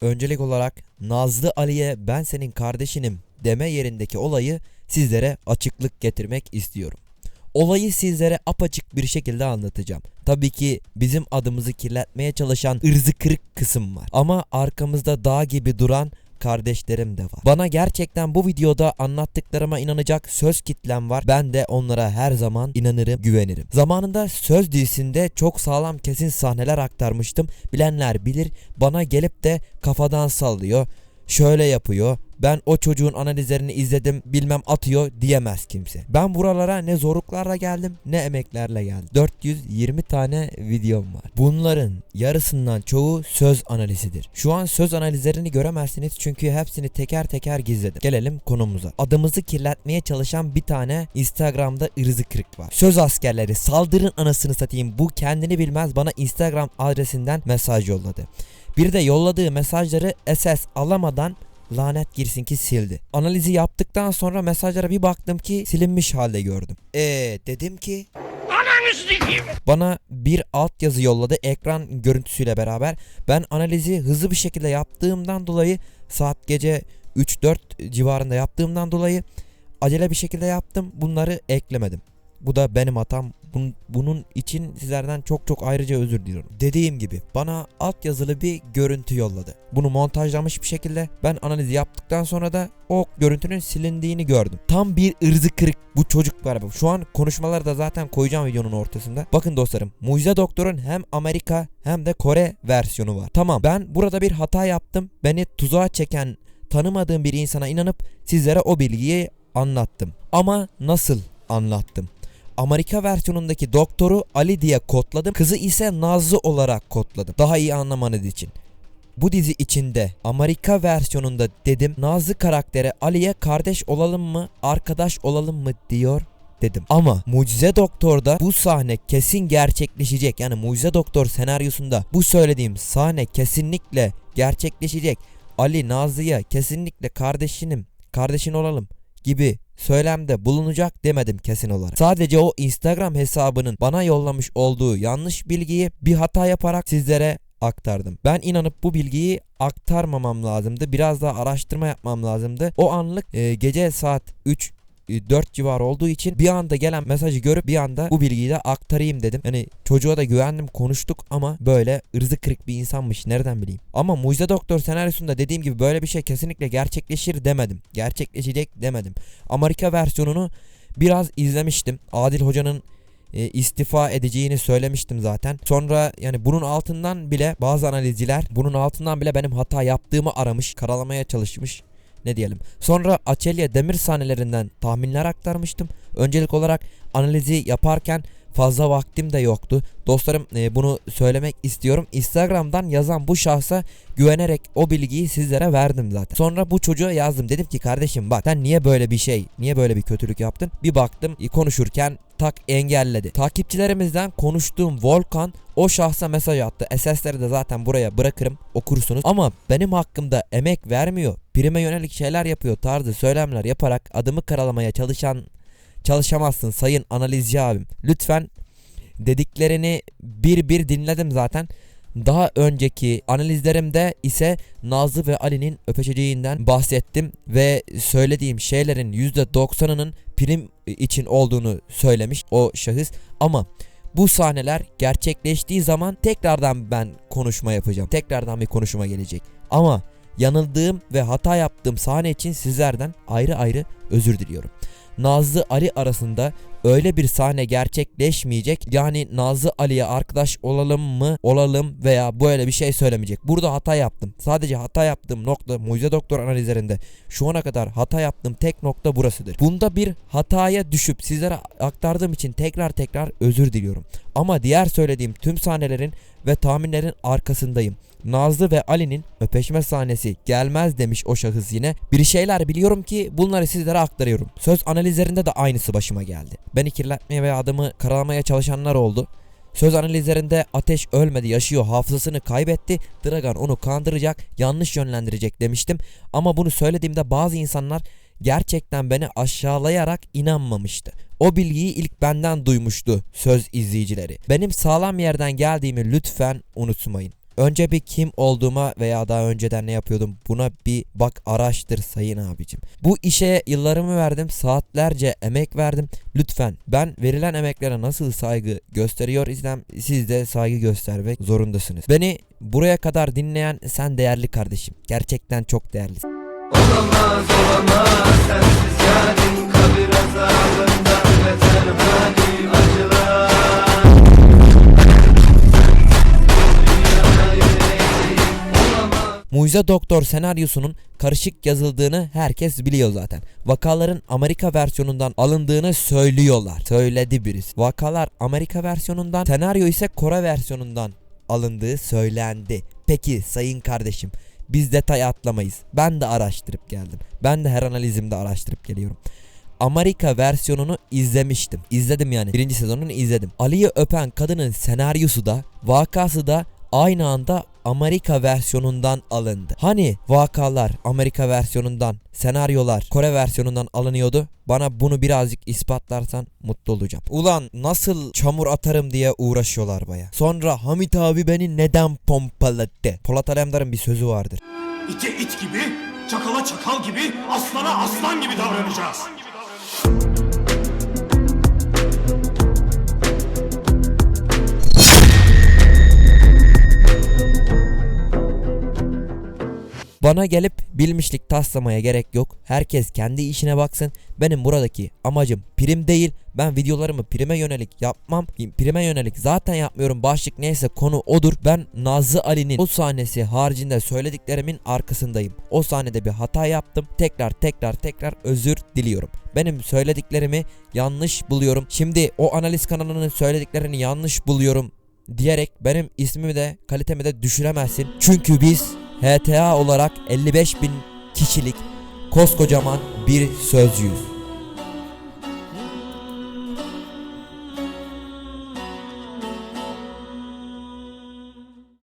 Öncelik olarak Nazlı Ali'ye ben senin kardeşinim deme yerindeki olayı sizlere açıklık getirmek istiyorum. Olayı sizlere apaçık bir şekilde anlatacağım. Tabii ki bizim adımızı kirletmeye çalışan ırzı kırık kısım var. Ama arkamızda dağ gibi duran kardeşlerim de var. Bana gerçekten bu videoda anlattıklarıma inanacak söz kitlem var. Ben de onlara her zaman inanırım, güvenirim. Zamanında söz dizisinde çok sağlam kesin sahneler aktarmıştım. Bilenler bilir. Bana gelip de kafadan sallıyor. Şöyle yapıyor. Ben o çocuğun analizlerini izledim bilmem atıyor diyemez kimse. Ben buralara ne zorluklarla geldim ne emeklerle geldim. 420 tane videom var. Bunların yarısından çoğu söz analizidir. Şu an söz analizlerini göremezsiniz çünkü hepsini teker teker gizledim. Gelelim konumuza. Adımızı kirletmeye çalışan bir tane Instagram'da ırzı kırık var. Söz askerleri saldırın anasını satayım bu kendini bilmez bana Instagram adresinden mesaj yolladı. Bir de yolladığı mesajları SS alamadan lanet girsin ki sildi. Analizi yaptıktan sonra mesajlara bir baktım ki silinmiş halde gördüm. Eee dedim ki bana bir altyazı yolladı ekran görüntüsüyle beraber. Ben analizi hızlı bir şekilde yaptığımdan dolayı saat gece 3-4 civarında yaptığımdan dolayı acele bir şekilde yaptım. Bunları eklemedim. Bu da benim hatam. Bun- Bunun için sizlerden çok çok ayrıca özür diliyorum. Dediğim gibi bana altyazılı bir görüntü yolladı. Bunu montajlamış bir şekilde ben analizi yaptıktan sonra da o görüntünün silindiğini gördüm. Tam bir ırzı kırık bu çocuk var. Şu an konuşmaları da zaten koyacağım videonun ortasında. Bakın dostlarım Mucize Doktor'un hem Amerika hem de Kore versiyonu var. Tamam ben burada bir hata yaptım. Beni tuzağa çeken tanımadığım bir insana inanıp sizlere o bilgiyi anlattım. Ama nasıl anlattım? Amerika versiyonundaki doktoru Ali diye kodladım. Kızı ise Nazlı olarak kodladım. Daha iyi anlamanız için. Bu dizi içinde Amerika versiyonunda dedim Nazlı karakteri Ali'ye kardeş olalım mı, arkadaş olalım mı diyor dedim. Ama Mucize Doktor'da bu sahne kesin gerçekleşecek. Yani Mucize Doktor senaryosunda bu söylediğim sahne kesinlikle gerçekleşecek. Ali Nazlı'ya kesinlikle kardeşinim, kardeşin olalım gibi söylemde bulunacak demedim kesin olarak. Sadece o Instagram hesabının bana yollamış olduğu yanlış bilgiyi bir hata yaparak sizlere aktardım. Ben inanıp bu bilgiyi aktarmamam lazımdı. Biraz daha araştırma yapmam lazımdı. O anlık e, gece saat 3 4 civarı olduğu için bir anda gelen mesajı görüp bir anda bu bilgiyi de aktarayım dedim. Hani çocuğa da güvendim konuştuk ama böyle ırzı kırık bir insanmış nereden bileyim. Ama Mucize Doktor senaryosunda dediğim gibi böyle bir şey kesinlikle gerçekleşir demedim. Gerçekleşecek demedim. Amerika versiyonunu biraz izlemiştim. Adil Hoca'nın e, istifa edeceğini söylemiştim zaten. Sonra yani bunun altından bile bazı analizciler bunun altından bile benim hata yaptığımı aramış, karalamaya çalışmış ne diyelim. Sonra Açelya demir sahnelerinden tahminler aktarmıştım. Öncelik olarak analizi yaparken fazla vaktim de yoktu. Dostlarım e, bunu söylemek istiyorum. Instagram'dan yazan bu şahsa güvenerek o bilgiyi sizlere verdim zaten. Sonra bu çocuğa yazdım. Dedim ki kardeşim bak sen niye böyle bir şey, niye böyle bir kötülük yaptın? Bir baktım e, konuşurken tak engelledi. Takipçilerimizden konuştuğum Volkan o şahsa mesaj attı. SS'leri de zaten buraya bırakırım okursunuz. Ama benim hakkımda emek vermiyor. Prime yönelik şeyler yapıyor tarzı söylemler yaparak adımı karalamaya çalışan çalışamazsın sayın analizci abim. Lütfen dediklerini bir bir dinledim zaten. Daha önceki analizlerimde ise Nazlı ve Ali'nin öpeşeceğinden bahsettim ve söylediğim şeylerin %90'ının prim için olduğunu söylemiş o şahıs ama bu sahneler gerçekleştiği zaman tekrardan ben konuşma yapacağım. Tekrardan bir konuşma gelecek. Ama yanıldığım ve hata yaptığım sahne için sizlerden ayrı ayrı özür diliyorum. Nazlı Ali arasında öyle bir sahne gerçekleşmeyecek. Yani Nazlı Ali'ye arkadaş olalım mı olalım veya böyle bir şey söylemeyecek. Burada hata yaptım. Sadece hata yaptığım nokta Mucize Doktor analizlerinde şu ana kadar hata yaptığım tek nokta burasıdır. Bunda bir hataya düşüp sizlere aktardığım için tekrar tekrar özür diliyorum. Ama diğer söylediğim tüm sahnelerin ve tahminlerin arkasındayım. Nazlı ve Ali'nin öpeşme sahnesi gelmez demiş o şahıs yine. Bir şeyler biliyorum ki bunları sizlere aktarıyorum. Söz analizlerinde de aynısı başıma geldi. Beni kirletmeye ve adımı karalamaya çalışanlar oldu. Söz analizlerinde ateş ölmedi yaşıyor hafızasını kaybetti Dragan onu kandıracak yanlış yönlendirecek demiştim ama bunu söylediğimde bazı insanlar gerçekten beni aşağılayarak inanmamıştı. O bilgiyi ilk benden duymuştu söz izleyicileri. Benim sağlam yerden geldiğimi lütfen unutmayın. Önce bir kim olduğuma veya daha önceden ne yapıyordum buna bir bak araştır sayın abicim. Bu işe yıllarımı verdim, saatlerce emek verdim. Lütfen ben verilen emeklere nasıl saygı gösteriyor isem siz de saygı göstermek zorundasınız. Beni buraya kadar dinleyen sen değerli kardeşim. Gerçekten çok değerlisin. Olamaz olamaz sensiz yarın kabir azabından beter halim Mucize Doktor senaryosunun karışık yazıldığını herkes biliyor zaten. Vakaların Amerika versiyonundan alındığını söylüyorlar. Söyledi birisi. Vakalar Amerika versiyonundan, senaryo ise Kore versiyonundan alındığı söylendi. Peki sayın kardeşim biz detay atlamayız. Ben de araştırıp geldim. Ben de her analizimde araştırıp geliyorum. Amerika versiyonunu izlemiştim. İzledim yani. Birinci sezonunu izledim. Ali'yi öpen kadının senaryosu da vakası da aynı anda Amerika versiyonundan alındı. Hani vakalar Amerika versiyonundan, senaryolar Kore versiyonundan alınıyordu. Bana bunu birazcık ispatlarsan mutlu olacağım. Ulan nasıl çamur atarım diye uğraşıyorlar baya. Sonra Hamit abi beni neden pompaladı? Polat Alemdar'ın bir sözü vardır. İte it gibi, çakala çakal gibi, aslana aslan gibi davranacağız. Bana gelip bilmişlik taslamaya gerek yok. Herkes kendi işine baksın. Benim buradaki amacım prim değil. Ben videolarımı prime yönelik yapmam. Prime yönelik zaten yapmıyorum. Başlık neyse konu odur. Ben Nazlı Ali'nin o sahnesi haricinde söylediklerimin arkasındayım. O sahnede bir hata yaptım. Tekrar tekrar tekrar özür diliyorum. Benim söylediklerimi yanlış buluyorum. Şimdi o analiz kanalının söylediklerini yanlış buluyorum diyerek benim ismimi de kalitemi de düşüremezsin. Çünkü biz HTA olarak 55 bin kişilik koskocaman bir sözcüyüz.